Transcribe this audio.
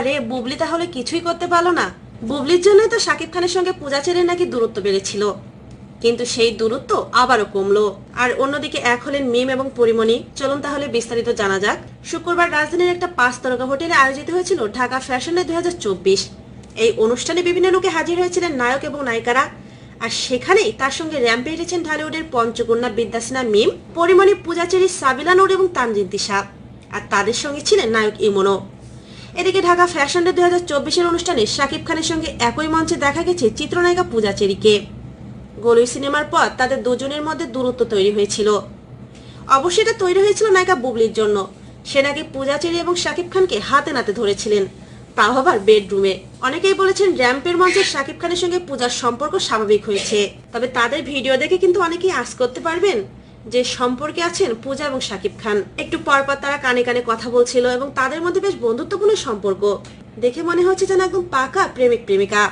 আহারে বুবলি তাহলে কিছুই করতে পারল না। বুবলির জন্যই তো শাকিব খানের সঙ্গে পূজা চেরির নাকি দূরত্ব বেড়েছিল। কিন্তু সেই দূরত্ব আবারও কমলো। আর অন্যদিকে এক হলেন মিম এবং পরিমণি। চলুন তাহলে বিস্তারিত জানা যাক। শুক্রবার রাজধানীর একটা পাঁচ তারকা হোটেলে আয়োজিত হয়েছিল ঢাকা ফ্যাশনে দুই হাজার চব্বিশ। এই অনুষ্ঠানে বিভিন্ন লোকে হাজির হয়েছিলেন নায়ক এবং নায়িকারা। আর সেখানেই তার সঙ্গে র্যাম্পে এসেছেন ঢালিউডের পঞ্চকন্যা বিদ্যাসিনা মিম, পরিমণি পূজাচেরি সাবিলা নূর এবং তানজিন তিশা। আর তাদের সঙ্গে ছিলেন নায়ক ইমনো। এদিকে ঢাকা ফ্যাশন ডে দুই হাজার চব্বিশের অনুষ্ঠানে শাকিব খানের সঙ্গে একই মঞ্চে দেখা গেছে চিত্রনায়িকা পূজা চেরিকে। গোলই সিনেমার পর তাদের দুজনের মধ্যে দূরত্ব তৈরি হয়েছিল। অবশ্যই এটা তৈরি হয়েছিল নায়িকা বুবলির জন্য। সে নাকি পূজা চেরি এবং শাকিব খানকে হাতে নাতে ধরেছিলেন। তাও আবার বেডরুমে। অনেকেই বলেছেন র্যাম্পের মঞ্চে শাকিব খানের সঙ্গে পূজার সম্পর্ক স্বাভাবিক হয়েছে। তবে তাদের ভিডিও দেখে কিন্তু অনেকেই আশ করতে পারবেন। যে সম্পর্কে আছেন পূজা এবং সাকিব খান। একটু পরপর তারা কানে কানে কথা বলছিল এবং তাদের মধ্যে বেশ বন্ধুত্বপূর্ণ সম্পর্ক। দেখে মনে হচ্ছে যেন একদম পাকা প্রেমিক প্রেমিকা